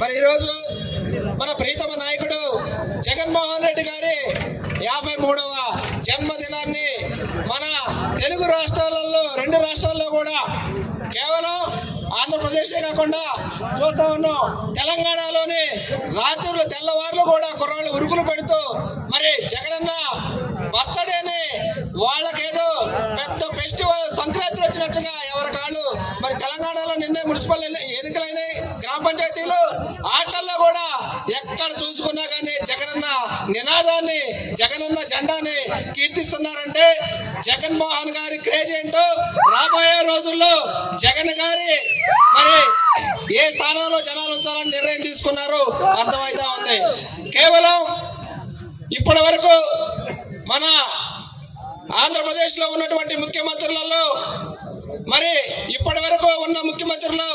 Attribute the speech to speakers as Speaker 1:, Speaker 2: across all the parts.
Speaker 1: మరి ఈరోజు మన ప్రీతమ నాయకుడు జగన్మోహన్ రెడ్డి గారి యాభై మూడవ జన్మదినాన్ని మన తెలుగు రాష్ట్రాలలో రెండు రాష్ట్రాల్లో కూడా కేవలం ఆంధ్రప్రదేశే కాకుండా చూస్తా ఉన్నాం. తెలంగాణలోని రాత్రులు తెల్లవారులు కూడా కుర్రాళ్ళు ఉరుకులు పెడుతూ మరి జగనన్న బర్త్డేని వాళ్ళకేదో పెద్ద ఫెస్టివల్ సంక్రాంతి వచ్చినట్లుగా పంచాయతీలు ఆటల్లో కూడా ఎక్కడ చూసుకున్నా కానీ జగనన్న నినాదాన్ని జగనన్న జెండాని కీర్తిస్తున్నారంటే జగన్మోహన్ గారి క్రేజ్ ఏంటో రాబోయే రోజుల్లో జగన్ గారి మరి ఏ స్థానంలో జనాలు ఉంచాలని నిర్ణయం తీసుకున్నారు అర్థమవుతా ఉంది. కేవలం ఇప్పటి వరకు మన ఆంధ్రప్రదేశ్లో ఉన్నటువంటి ముఖ్యమంత్రులలో మరి ఇప్పటి వరకు ఉన్న ముఖ్యమంత్రులు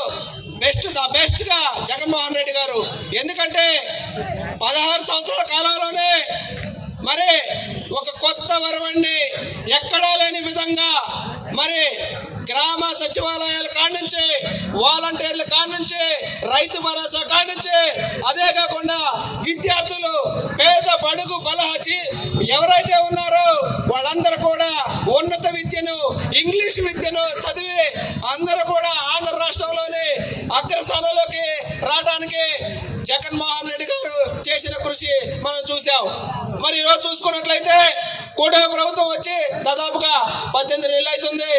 Speaker 1: బెస్ట్ ద బెస్ట్గా జగన్మోహన్ రెడ్డి గారు. ఎందుకంటే పదహారు సంవత్సరాల కాలంలోనే మరి ఒక కొత్త వరవండి ఎక్కడా లేని విధంగా మరి గ్రామ సచివాలయాల కాడ్నుంచి వాలంటీర్ల కాడ్నుంచి రైతు భరోసా కాడ్నుంచి అదే కాకుండా విద్యార్థులు పేద బడుగు బలహచి ఎవరైతే ఉన్నారో వాళ్ళందరూ కూడా ఉన్నత విద్యను ఇంగ్లీష్ విద్యను చదివి అగ్రస్థానంలోకి రావడానికి జగన్మోహన్ రెడ్డి గారు చేసిన కృషి మనం చూసాం మరి ఈరోజు చూసుకున్నట్లయితే కూటమి ప్రభుత్వం వచ్చి దాదాపుగా పద్దెనిమిది నెలలు అవుతుంది.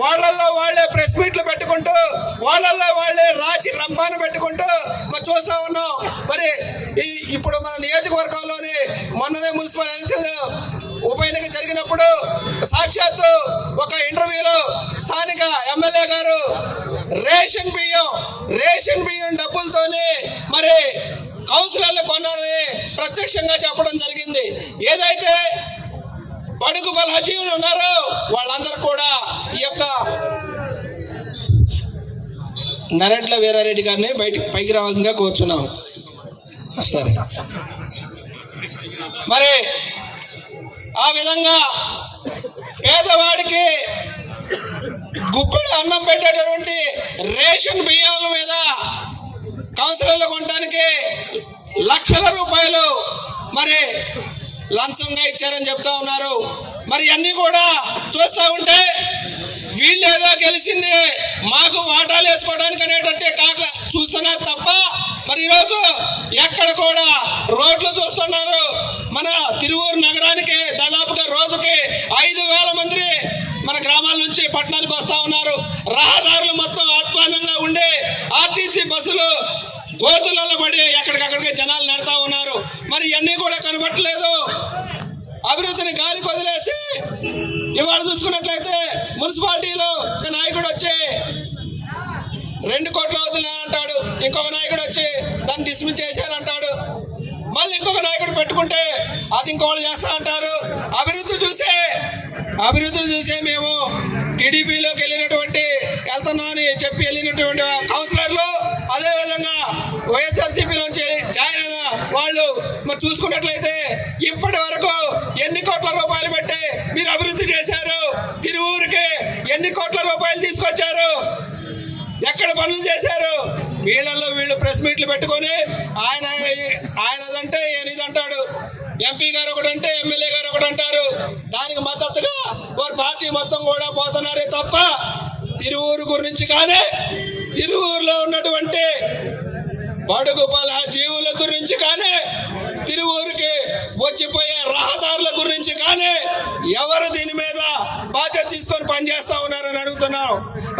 Speaker 1: వాళ్ళల్లో వాళ్ళే ప్రెస్ మీట్లు పెట్టుకుంటూ వాళ్ళల్లో వాళ్ళే రాచి రంపాను పెట్టుకుంటూ మరి చూస్తా ఉన్నాం. మరి ఈ ఇప్పుడు మన నియోజకవర్గంలోని మొన్ననే మున్సిపల్ ఎలక్షన్లు ఉప ఎన్నిక జరిగినప్పుడు సాక్షాత్తు ఒక ఇంటర్వ్యూలో స్థానిక ఎమ్మెల్యే గారు రేషన్ బియ్యం రేషన్ బియ్యం డబ్బులతోనే మరి కౌన్సిలర్లు కొన్నారని ప్రత్యక్షంగా చెప్పడం జరిగింది. ఏదైతే బడుగు బలహజీవులు ఉన్నారు. వాళ్ళందరూ కూడా ఈ యొక్క నరెడ్ల వీరారెడ్డి గారిని బయటికి పైకి రావాల్సిందిగా కోరుచున్నాం సరే. మరి ఆ విధంగా పేదవాడికి గుప్పెడు అన్నం పెట్టేటటువంటి రేషన్ బియ్యాల మీద కౌన్సిలర్లు కొనడానికి లక్షల రూపాయలు మరి లంచంగా ఇచ్చారని చెప్తా ఉన్నారు. మరి అన్ని కూడా చూస్తా ఉంటే వీళ్ళేదో గెలిచింది మాకు వాటాలు వేసుకోవడానికి అనేటట్టే కాక చూస్తున్నారు తప్ప మరి ఈరోజు ఎక్కడ కూడా రోడ్లు చూస్తున్నారు. మన తిరువూరు నగరానికి దాదాపుగా రోజుకి ఐదు వేల మంది మన గ్రామాల నుంచి పట్టణానికి వస్తా ఉన్నారు. రహదారులు మొత్తం ఆత్మానంగా ఉండే ఆర్టీసీ బస్సులు గోతులలో పడి ఎక్కడికక్కడికి జనాలు నడతా ఉన్నారు. మరి ఇవన్నీ కూడా కనబట్టలేదు. అభివృద్ధిని గాలికి వదిలేసి ఇవాళ చూసుకున్నట్లయితే మున్సిపాలిటీలో నాయకుడు వచ్చి రెండు కోట్ల అవుతుంది అంటాడు ఇంకొక నాయకుడు వచ్చి దాన్ని డిస్మిస్ చేశారంటాడు. మళ్ళీ ఇంకొక నాయకుడు పెట్టుకుంటే అది ఇంకోళ్ళు చేస్తా అంటారు అభివృద్ధి చూసే అభివృద్ధి చూసే మేము టీడీపీలోకి వెళ్ళినటువంటి వెళ్తున్నామని చెప్పి వెళ్ళినటువంటి కౌన్సిలర్లు అదేవిధంగా వైఎస్ఆర్సీపీ నుంచి జాయిన్ అయిన వాళ్ళు. మరి చూసుకున్నట్లయితే కోట్ల రూపాయలు తీసుకొచ్చారు. ఎక్కడ పనులు చేశారు? వీళ్ళల్లో వీళ్ళు ప్రెస్ మీట్లు పెట్టుకొని ఆయన ఆయనదంటే ఈయన అంటాడు ఎంపీ గారు ఒకటి అంటే ఎమ్మెల్యే గారు ఒకటి అంటారు దానికి మద్దతుగా వారి పార్టీ మొత్తం కూడా పోతున్నారే తప్ప తిరువూరు గురించి కానీ తిరువూరులో ఉన్నటువంటి బడుగు బల జీవుల గురించి కానీ తిరువూరుకి వచ్చిపోయే రహదారుల గురించి కానీ ఎవరు దీని మీద బాధ్యత తీసుకొని పనిచేస్తా ఉన్నారని అడుగుతున్నాం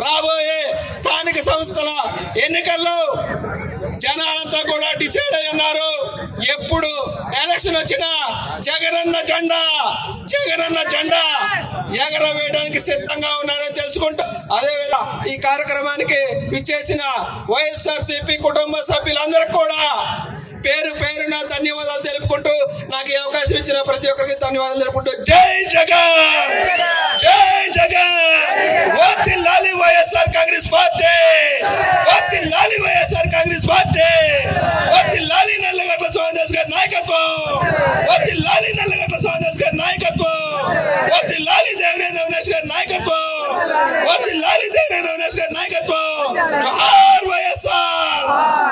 Speaker 1: రాబోయే స్థానిక సంస్థల ఎన్నికల్లో జనాలంతా కూడా డిసైడ్ అయి ఉన్నారు. ఎప్పుడు ఎలక్షన్ వచ్చినా జగనన్న జెండా జగనన్న జెండా ఎగరవేయడానికి సిద్ధంగా ఉన్నారని తెలుసుకుంటా. అదేవిధంగా ఈ కార్యక్రమానికి ఇచ్చేసిన వైఎస్ఆర్సీపీ కుటుంబ సభ్యులందరికీ కూడా పేరు పేరున ధన్యవాదాలు తెలుపుకుంటూ నాకు ఈ అవకాశం ఇచ్చిన ప్రతి ఒక్కరికి ధన్యవాదాలు తెలుపుకుంటూ జై జగన్! జై జగన్! వత్తి లాలి వైఎస్ఆర్ కాంగ్రెస్ పార్టీ! వత్తి లాలి వైఎస్ఆర్ కాంగ్రెస్ పార్టీ! వత్తి లాలి నల్లగట్ల స్వామిదాస్ గారి నాయకత్వం! వత్తి లాలి నల్లగట్ల స్వామిదాస్ గారి నాయకత్వం! వత్తి లాలి దేవరేంద్ర అవినాష్ గారి నాయకత్వం! వత్తి
Speaker 2: లాలి దేవరేంద్ర రమేష్ గారి నాయకత్వం!